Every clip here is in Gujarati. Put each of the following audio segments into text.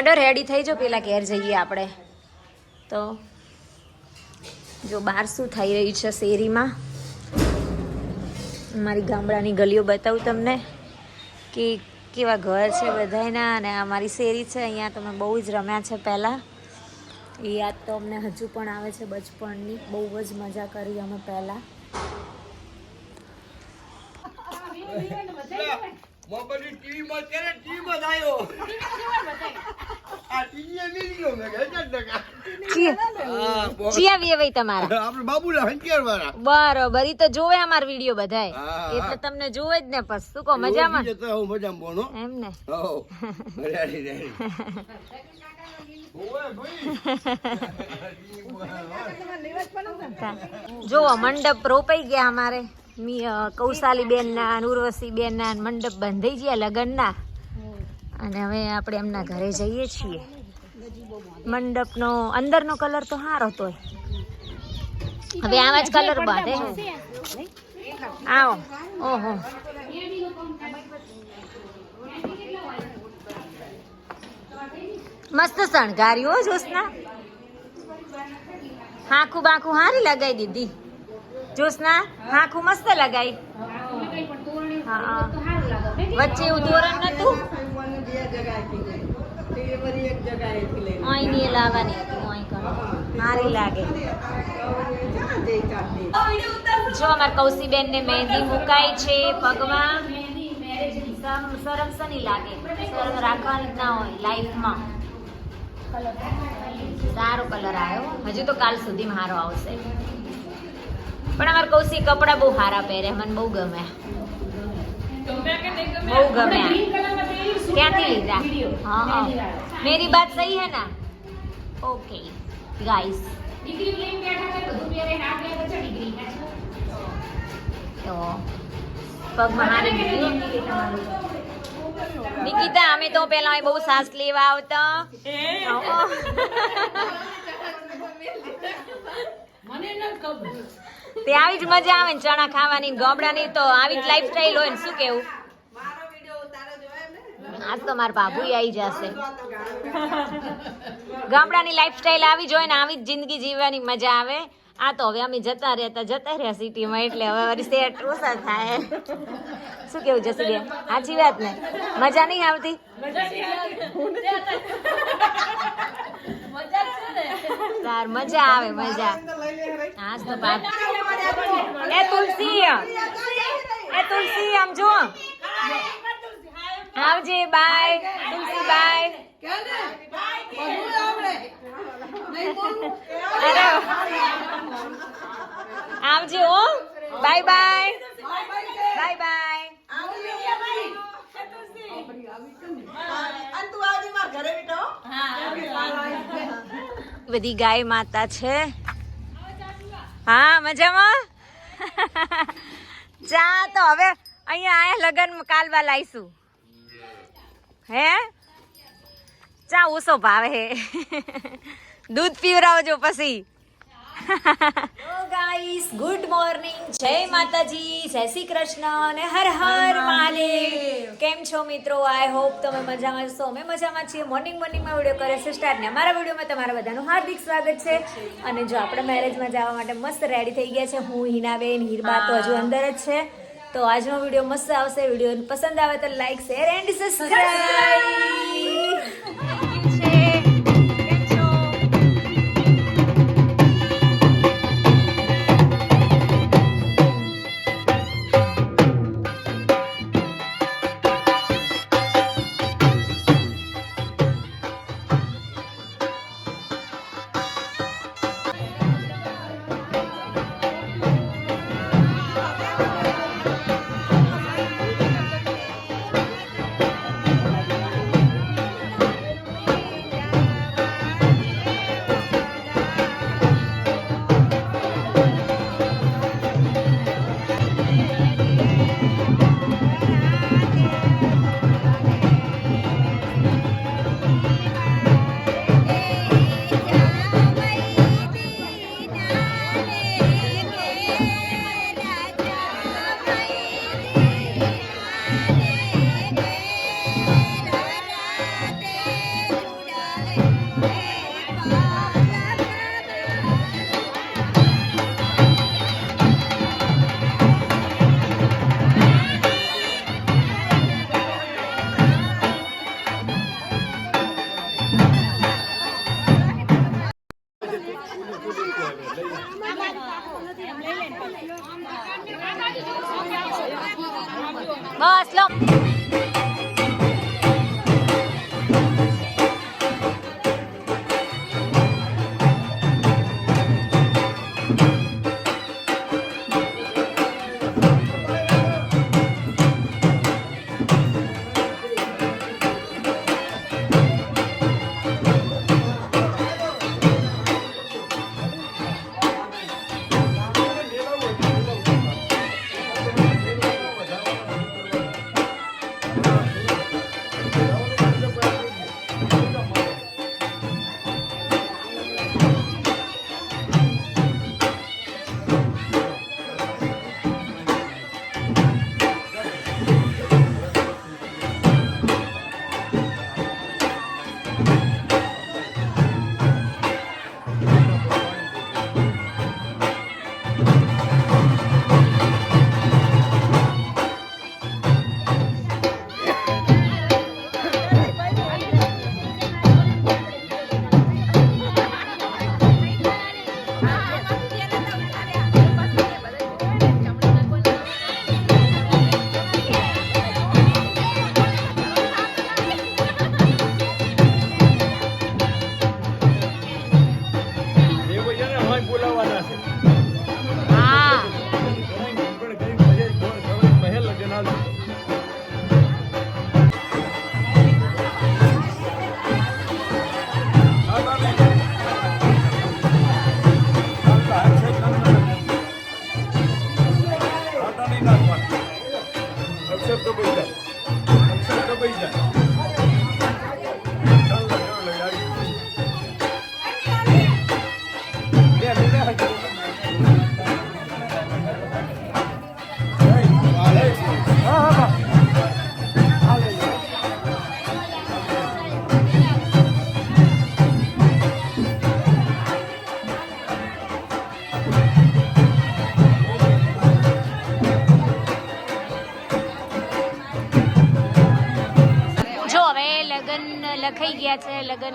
હેડો રેડી થઈ જો પેલા ઘેર જઈએ આપણે તો જો બહાર શું થઈ રહ્યું છે શેરીમાં મારી ગામડાની ગલીઓ બતાવું તમને કે કેવા ઘર છે બધાયના અને આ મારી શેરી છે અહીંયા તમે બહુ જ રમ્યા છે પહેલાં યાદ તો અમને હજુ પણ આવે છે બચપણની બહુ જ મજા કરી અમે પહેલાં મોબાઈલ ટીવી માં ત્યારે ટીવી માં આવ્યો આ ટીવી એ મિલ ગયો મેં હજાર ટકા બરોબર ઈ તો જોવે અમાર વીડિયો બધાય. એટલે તમને જોવે જ ને પછી. શું કહો મજામાં? એમ ને. જોવો મંડપ રોપાઈ ગયા અમારે. કૌશાલી બેન ના ઉર્વશી બેન ના મંડપ બંધાઈ ગયા લગ્નના. અને હવે આપણે એમના ઘરે જઈએ છીએ. મંડપનો અંદરનો કલર તો સારો તોય હવે આવા જ કલર બાંધે આવો. ઓહો. મસ્ત શણગાર્યું હો જોશના. હાખું બાખું હારી લગાઈ દીધી. જોશના આખું મસ્ત લગાઈ. વચ્ચે એવું તોરણ નતું? લાવવાની હતી લાગે. જો અમાર કૌશીબેન મહેંદી મુકાઈ છે પગમાં શરમ સની લાગે. શરમ રાખવાની ના હોય, લાઈફમાં. સારો કલર આવ્યો. હજુ તો કાલ સુધી મારો આવશે. પણ અમાર કૌશી કપડા બહુ સારા પહેરે મને બહુ ગમે. બહુ ગમે ક્યાંથી લીધા? હા હા. મેરી બાત સહી હે ના? Okay guys. તો પગમાં હારી નીકળી. નિકિતા અમે તો પેલા બહુ સાસ લેવા આવતા. હા. તે આવી જ મજા આવે ને ચણા ખાવાની ગોબડાની તો આવી જ લાઈફસ્ટાઈલ હોય ને, શું કેવું? આજ તો મારા બાબુ આવી જશે. ગામડાની લાઈફસ્ટાઈલ આવી જ હોય ને, આવી જ જિંદગી જીવવાની મજા આવે. આ તો હવે અમે જતા રહેતા જતા રહ્યા સિટીમાં એટલે હવે સેટ ઓછા થાય. શું કેવું જશે બેન સાચી વાત ને? મજા નહીં આવતી? તાર મજા આવે મજા. આજ તો બાપ. એ તુલસી એ તુલસી આમ જો આવજે બાય. તુલસી બાય. અરે. આવજે હો. બાય બાય બાય બાય બધી ગાય માતા છે. હા, મજામાં? ચા તો હવે અહીંયા આયા લગન કાલવા લાવીશું હે? ચા ઓછો ભાવે. દૂધ પીવરાવજો પછી. ગાઈસ ગુડ મોર્નિંગ જય માતાજી જય શ્રી કૃષ્ણ અને હર હર મહાદેવ. કેમ છો મિત્રો? આઈ હોપ તમે મજામાં છો. અમે મજામાં છીએ. મોર્નિંગ મોર્નિંગમાં વીડિયો કરે છે સ્ટાર્ટ ને. અમારા વિડીયોમાં તમારા બધાનું હાર્દિક સ્વાગત છે. અને જો આપણે મેરેજમાં જવા માટે મસ્ત રેડી થઈ ગયા છે. હું હિનાબેન હીરબા તો હજુ અંદર જ છે. તો આજનો વીડિયો મસ્ત આવશે. વીડિયો પસંદ આવે તો લાઈક શેર એન્ડ સબસ્ક્રાઇબ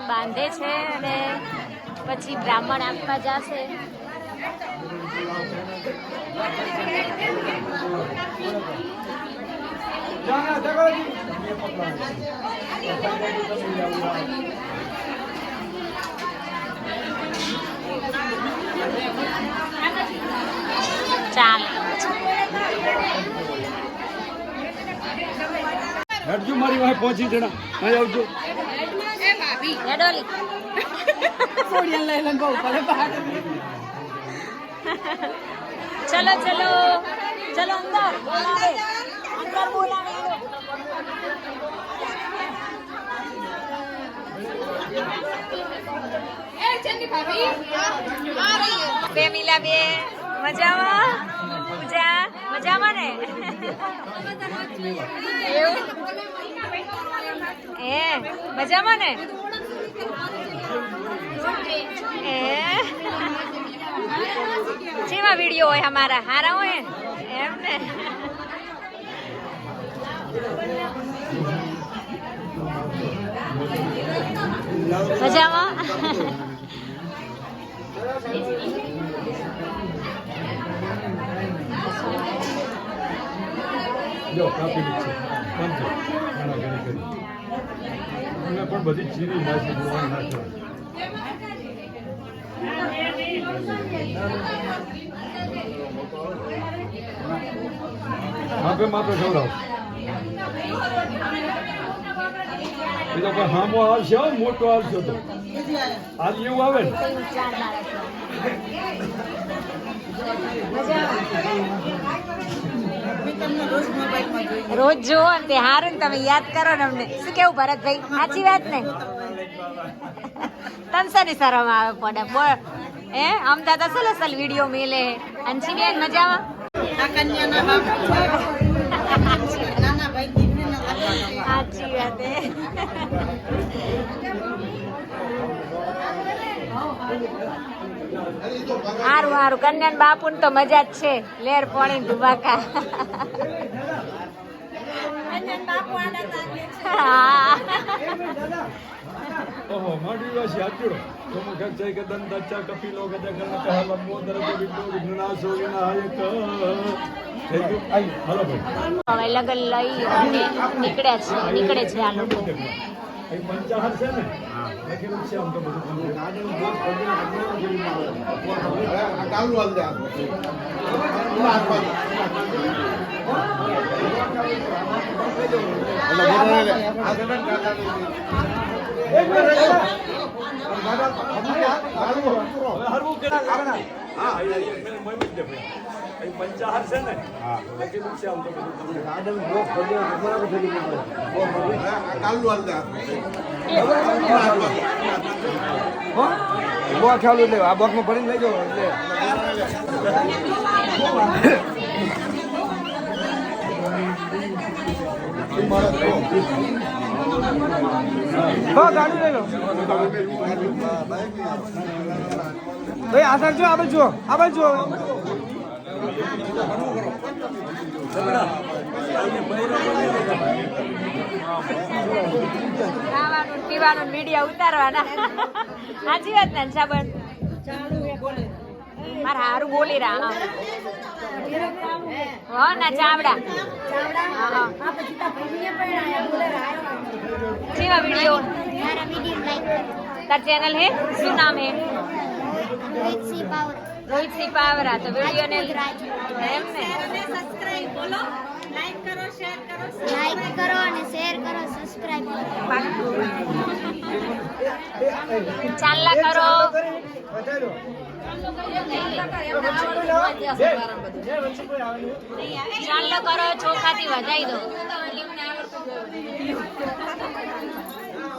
બાંધે છે અને પછી બ્રાહ્મણ આપવા જશે Thank જગાજી. ચાલે હેડજો મારી વાહે પહોંચી જણા. અહીં આવજો. હેડોલી ચલો ચલો. ચલો અંદર. બોલાવે. અંદર બોલાવે. બે મિલા બે. મજામાં? પૂજા મજામાં ને? એ, મજામાં ને? એ. જેવા વીડિયો હોય અમારા, હારા હોય એમ ને? મજામાં? જો પણ બધી ચીરી નાખી જોવાનું નાખવાનું માપે માપે ખવડાવો. એ તો કોઈ હામો આવશે મોટો આવશે તો. આજ એવું આવે ને. રોજ જુઓ તે હારું તમે યાદ કરો ને અમને. શું કેવું ભરતભાઈ? સાચી વાત ને? તનસાની શરમ આવે પડે બોલ. હે? આમ દાદા સલ અસલ વીડિયો મેલે. અંશી બેન મજામાં સાચી વાત હારું હારું. કન્યાન બાપુ તો મજા જ છે. લેર પોણી ધુબાકા. ઓહો માંડી વાસી હાચુડો. como કચ્ચા કે દન દચ્ચા કપિલો ગદા ગણ કહાલ મોદર ગોડી ગોડી વિનાશો વિનાયક થઈ ગયું? આઈ હાલો ભાઈ. હવે લગન લઈ અને નીકળ્યા છે નીકળે છે આ લોકો. અહીં પંચાહર છે ને? લખેલું છે આમ તો બધું હવે હરવું કે હા. પંચાહર છે ને લખેલું છે આમ તો બધું. ખ્યાલ એટલે આ બોક્સમાં ભરીને લઈ જાઓ એટલે. હા લઈ લો. ભાઈ આ સાઈડ જો આ બાજુ જુઓ આ બાજુ જુઓ. પીવાનું મીડિયા ઉતારવાના. સાચી વાત ને મારા હારું બોલી રહ્યા, હા. ના, ચાવડા. હા વીડિયો? તાર ચેનલ હે? શું નામ હે? રોહિત સિંહ પાવર રોહિત સિંહ પાવરા તો વીડિયો ને? એમ ને લાઈક કરો અને શેર કરો સબસ્ક્રાઇબ કરો. ચાલલા કરો. ચાલો કરો ચોખાથી વધાઈ દો.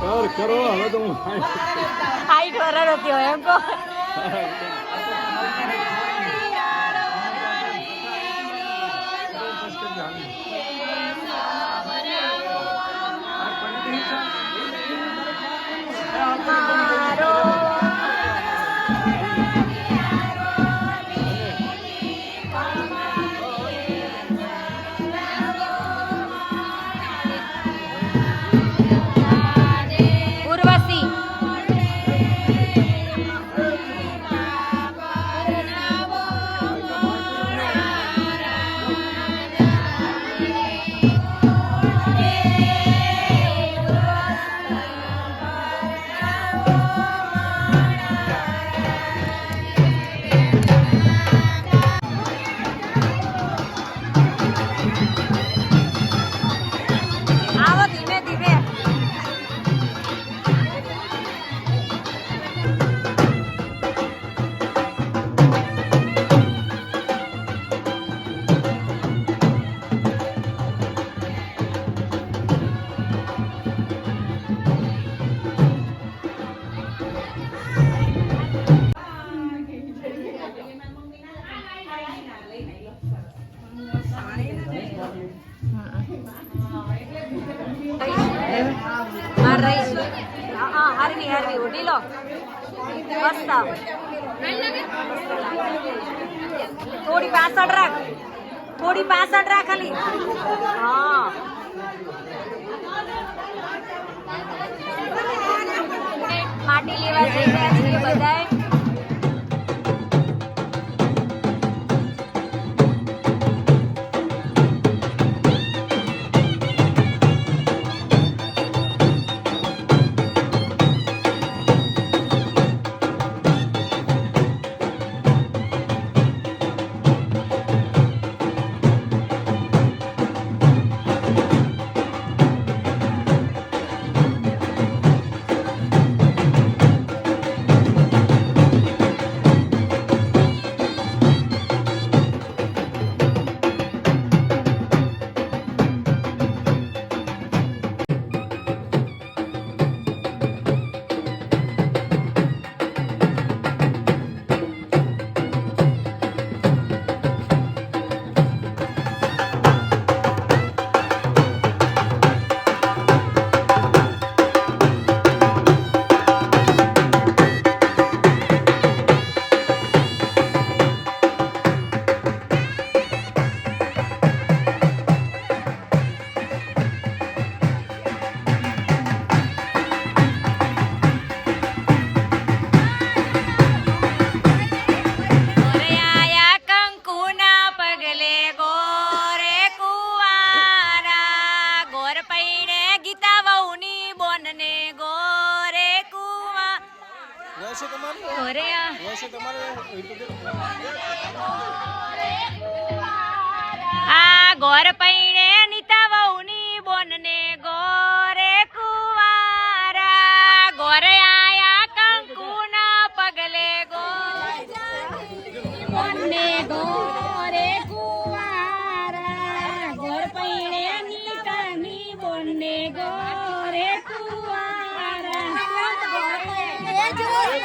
કર કરો હવે તો હું હાઈટ વરર હતી એમ કહો.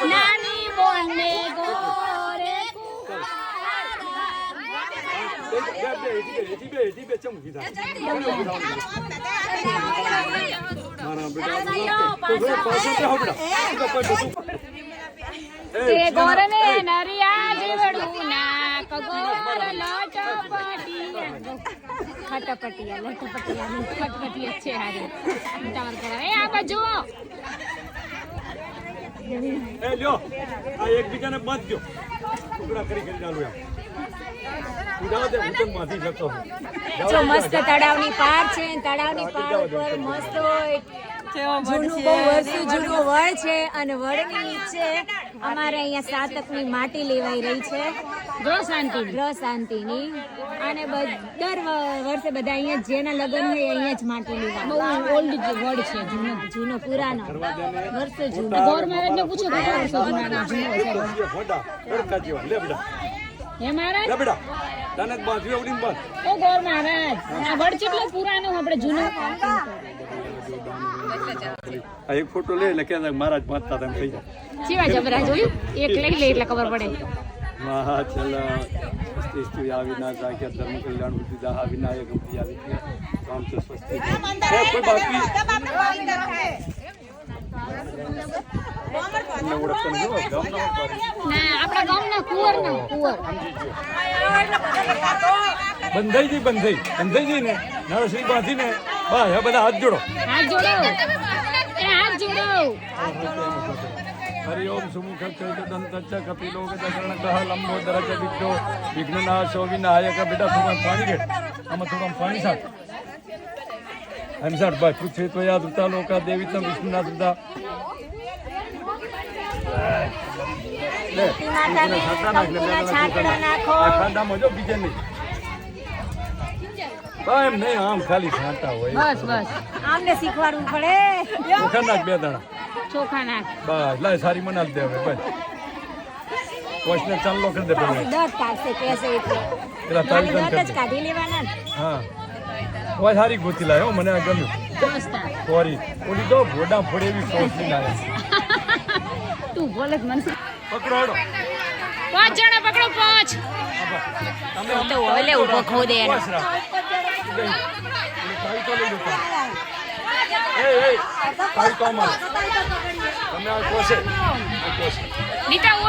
નાની બોને ગોરે ગોરને નરિયા જીવડું ના આ બાજુ એ લ્યો આ એકબીજાને બાંધજો ટુકડા કરી કરી ચાલુ એમ. મસ્ત તળાવની પાર છે તળાવની પાર ઉપર મસ્ત જૂનું બહુ વર્ષો જૂનું વડ છે અને વડની નીચે અમારે અહીંયા સાતકની માટી લેવાઈ રહી છે. ગ્રહ શાંતિ ગ્રહ શાંતિની અને બ- દર વર્ષે બધા અહીંયા જેના લગ્ન હોય અહીંયા જ માટી લેવા બહુ ઓલ્ડ વડ છે જૂનો. જૂનો પુરાનો. વર્ષો જૂનો. ગોરમારાજને પૂછો કેટલા જૂનો જૂનો છે વડ. ફોટા તડકા જેવા લે બેટા હે મહારાજ? લે બેટા તને જ બાંધવી બાંધ ઓ ગોર મહારાજ. આ વડ કેટલો પુરાનો આપણે જૂનો. આ એક ફોટો લે એટલે કે મહારાજ બાંધતા તેમ થઈ જાય. કેવા જબરા જોયું? એક લઈ લે એટલે ખબર પડે. મહાચલ સ્તુ વિના જાગ્ય ધર્મ કલ્યાણ બુદ્ધિ દાહ વિનાયક પ્રિયા કામ ચ સ્વસ્તિ કોઈ બાકી બંધાઈ ગઈ બંધાઈ બંધાઈ ગઈ ને નરસિંહ બાંધી ને બસ હવે બધા હાથ જોડો. હાથ જોડો. એ હાથ જોડો. હરિ ઓમ સુમુખ દંત કપિલો ગજકર્ણ કહ લંબોદર ચ વિદ્યો વિઘ્નનાશો વિનાયક બેટા થોડા પાણી રેડ આમાં થોડા પાણી સાટ એમ સાઠ ભાઈ પૃથ્વી તો યાદ ઉતા લોકા દેવી તમ વિષ્ણુનાથ ઉતા. લે ખાતા નાખ. બીજે નહીં. એમ નહીં આમ ખાલી ખાતા હોય. બસ બસ. આમને શીખવાડવું પડે. ચોખા નાખ બે દાણા ચોખા નાખ બસ લાય સારી મનાલ દે હવે બસ. કોશને ચાલો કરી દે પેલા. દર કાઢશે કેસે એટલે તારી ખાલી તન દત જ કરી દે કાઢી લેવાના હા. ઓય સારી ગોતી લાયો હો મને આ ગમ્યું. સોરી. ઓલી તો ભોડા ફોડે એવી સોસની ના તું બોલે મને. પકડો પાંચ જણા પકડો પાંચ. તો ઓલે ઊભો ખોદે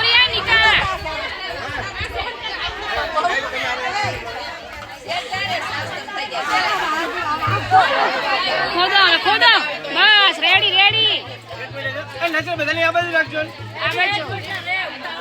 દે આ નીતા ખોદો ખોદો બસ રેડી રેડી. આ બાજુ.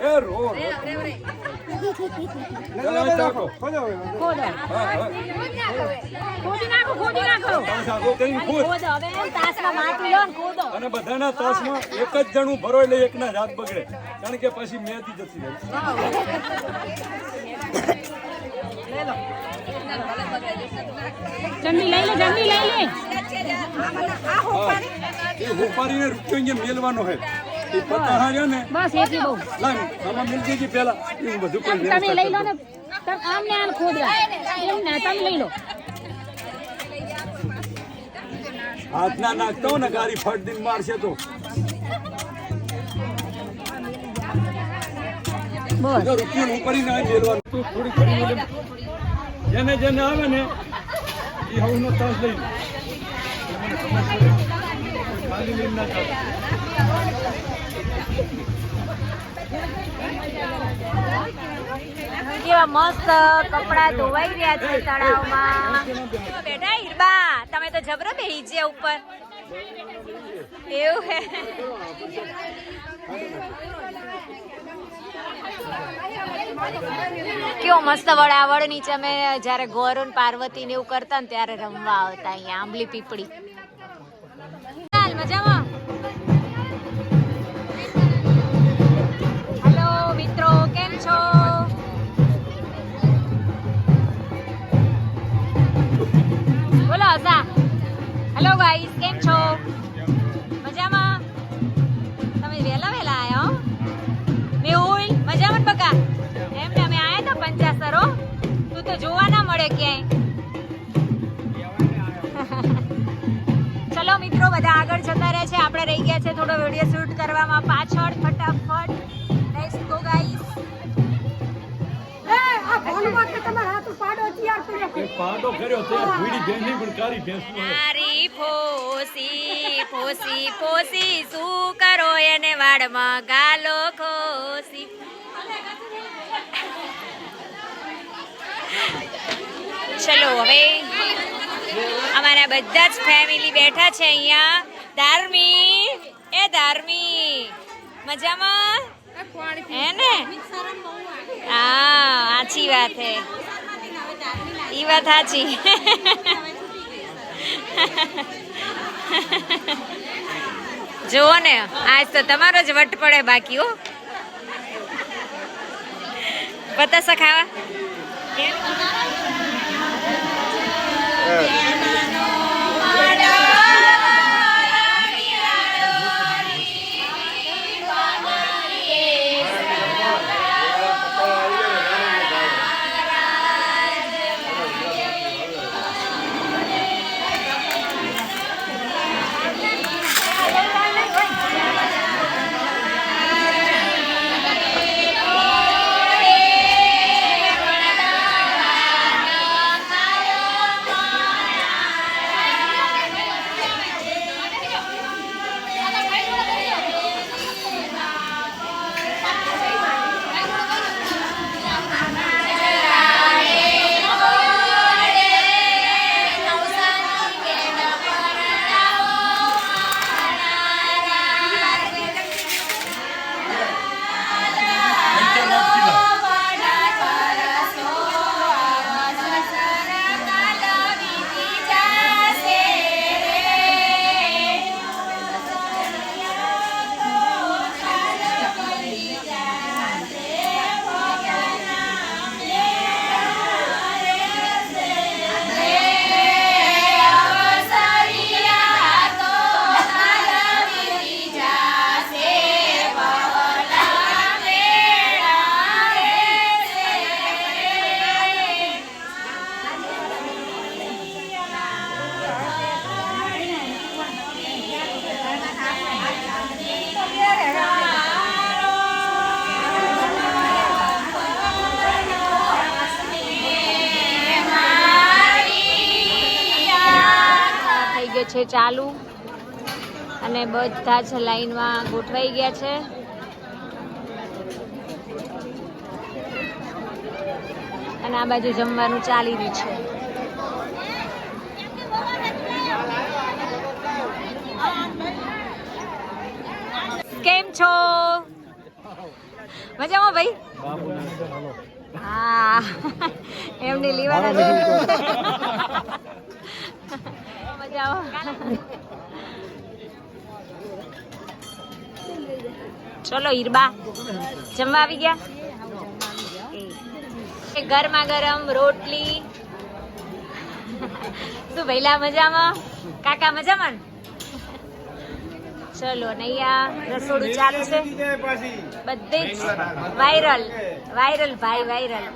એ રો રો ખોદો હા હા ખોદી નાખો ખોદી નાખો ચાકો કરીને ખોદ ખોદો હવે તાસમાં માટી લો ખોદો અને બધાના તાસમાં એક જ જણું ભરો એટલે એકના હાથ બગડે. કારણ કે પછી મેથી જતી જાય જલ્દી લઈ લે જલ્દી લઈ લે. એ હોપારીને રૂપિયો મેલવાનો હે. એ પત્તા હાર્યો ને. બસ એટલી બહુ. લાવ આમાં મિલ જઈએ પેલા. એવું બધું કોઈ તમે લઈ લો ને. તમે આમ ને આમ ખોદવા. એમ ને તમે લઈ લો. હાથ નાખતો ને ગાડી ફટ દિન મારશે તો. બસ. રૂપિયો ના મેલવાનું તું થોડી જેને જેને આવે ને એ હવનો તાસ લઈ લે. ખાલી લઈને ના ચાલે. કેવા મસ્ત કપડા ધોવાઈ રહ્યા છે તળાવમાં. બેટા હિરબા? તમે તો જબરો બેહી છે ઉપર. એવું હે. કેવો મસ્ત વડાવડ નીચે અમે જ્યારે ગૌરવ પાર્વતી ને એવું કરતા ને ત્યારે રમવા આવતા અહીંયા આંબલી પીપળી. મજામાં? હેલો ગાઈસ કેમ છો? મજામાં? તમે વહેલા વહેલા આયા હો? મેહુલ મજામાં બકા? એમ ને અમે આયા હતા પંચાસરો તું તો જોવા ના મળે ક્યાંય. ચલો મિત્રો, બધા આગળ જતા રહે છે. આપણે રહી ગયા છે થોડો વીડિયો શૂટ કરવામાં પાછળ. ફટાફટ. લેટ્સ ગો ગાઈસ પાડો કર્યો. ત્યાં ભીડી ભેંસ પણ કાળી ભેંસ મારી ફોસી ફોસી ફોસી શું કરો એને વાડમાં ગાલો ખોસી? ચલો હવે અમારા બધા જ ફેમિલી બેઠા છે અહીંયા. ધાર્મી એ ધાર્મી મજામાં? હે ને? હા, સાચી વાત હે. ઈ વાત સાચી. જુઓ ને, આજ તો તમારો જ વટ પડે બાકી, હો. પતાસા ખાવા? બધા જ લાઈનમાં ગોઠવાઈ ગયા છે. અને આ બાજુ જમવાનું ચાલી રહ્યું છે. કેમ છો? મજામાં ભાઈ? હા. એમને લીવાના મજા ચલો ઈરબા, જમવા આવી ગયા? ગરમા ગરમ રોટલી. શું ભૈલા મજામાં? કાકા મજામાં? ચલો નૈયા રસોડું ચાલુ છે. બધે જ વાયરલ વાયરલ ભાઈ, વાયરલ.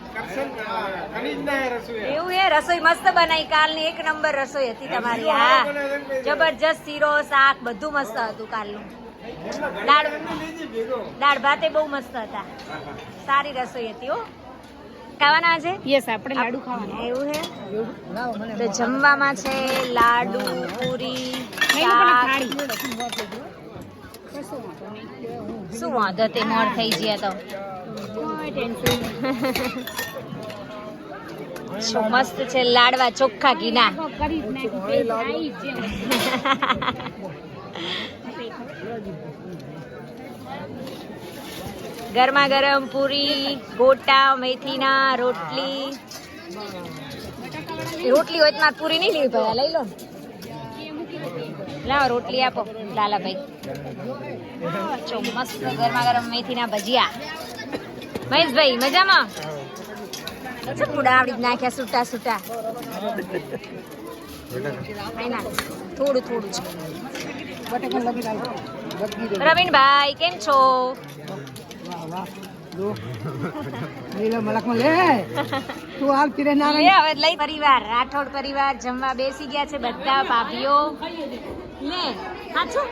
એવું એ રસોઈ મસ્ત બનાવી કાલની એક નંબર રસોઈ હતી તમારી, હા. જબરજસ્ત શીરો, શાક, બધું મસ્ત હતું કાલનું. દાળ દાળ ભાતે બહુ મસ્ત હતા. સારી રસોઈ હતી હો. ખાવાના છે યસ આપણે લાડુ ખાવાના. એવું હે? તો જમવામાં છે લાડુ પૂરી શું વાંધો તે મોડ થઈ ગયા તો. શું મસ્ત છે લાડવા ચોખ્ખા ઘીના કરી જ નાખ્યું આઈ જ છે. ગરમા ગરમ પૂરી, ગોટા, મેથીના, રોટલી. રોટલી હોય તો મારે પૂરી નહીં લેવી ભાઈ લઈ લો. લાવો, રોટલી આપો, લાલાભાઈ. મસ્ત ગરમા ગરમ મેથીના ભજીયા. મહેશભાઈ, મજામાં? પૂડા નાખ્યા છૂટા છૂટા થોડું થોડું છે. રવીનભાઈ, કેમ છો? તું હાલ ફિરે ના લે હવે લઈ પરિવાર. રાઠોડ પરિવાર જમવા બેસી ગયા છે બધા ભાભીઓ. સાચું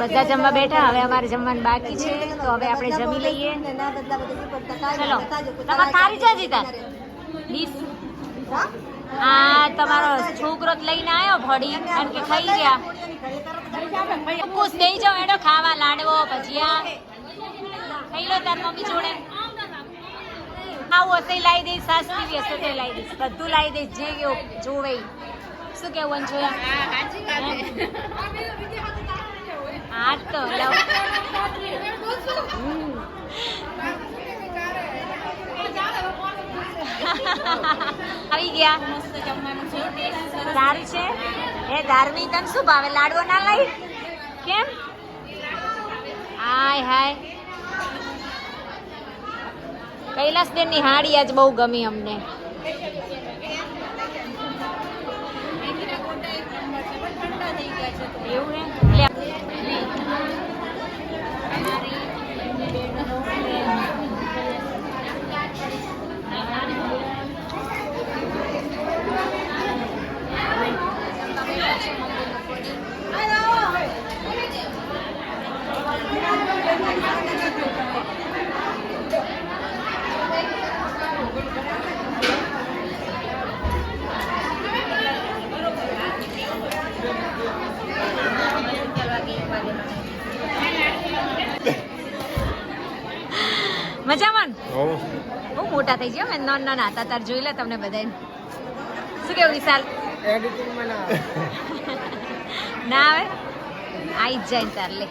બધા જમવા બેઠા હવે અમારે જમવાનું બાકી છે તો હવે આપણે જમી લઈએ. ચલો તમારે થારી જા જીતા. આ તમારો છોકરો લઈને આવ્યો ભડી. કારણ કે ખાઈ ગયા. ખુશ થઈ જાઓ એનો ખાવા લાડવો ભજીયા. ખાઈ લો તાર મમ્મી જોડે. આવું હશે લાવી દઈશ સાસરી હશે તો લાવી દઈશ. બધું લાવી દઈશ જે જોવે શું કેવું જોયા હા તો લવ. આવી ગયા. સારું છે? એ ધાર્મિક તને શું ભાવે? લાડવો ના લઈ કેમ? હાય હાય. કૈલાસબેનની હાડી આજ બહુ ગમી અમને. એવું હે મજામાં? બહુ મોટા થઈ ગયા મેં નોન નાના હતા તાર જોઈ લે તમને બધાને શું કેવું વિશાલ? એડિટિંગમાં ના ના આવે આવી જ જાય તાર લે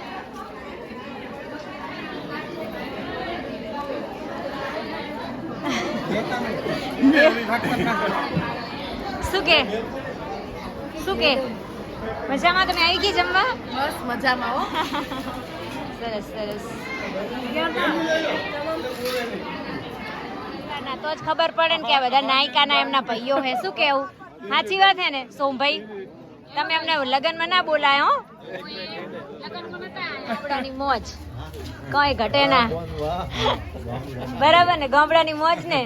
શું કે શું કે મજામાં તમે આવી ગઈ જમવા બસ મજામાં હો સરસ સરસ તો જ ખબર પડે ને કે બધા નાયકાના એમના ભાઈઓ હે શું કેવું? સાચી વાત હે ને સોમભાઈ? તમે અમને લગ્નમાં ના બોલાય હો. ગામડાની મોજ. કઈ ઘટે ના. બરાબર ને ગામડાની મોજ ને.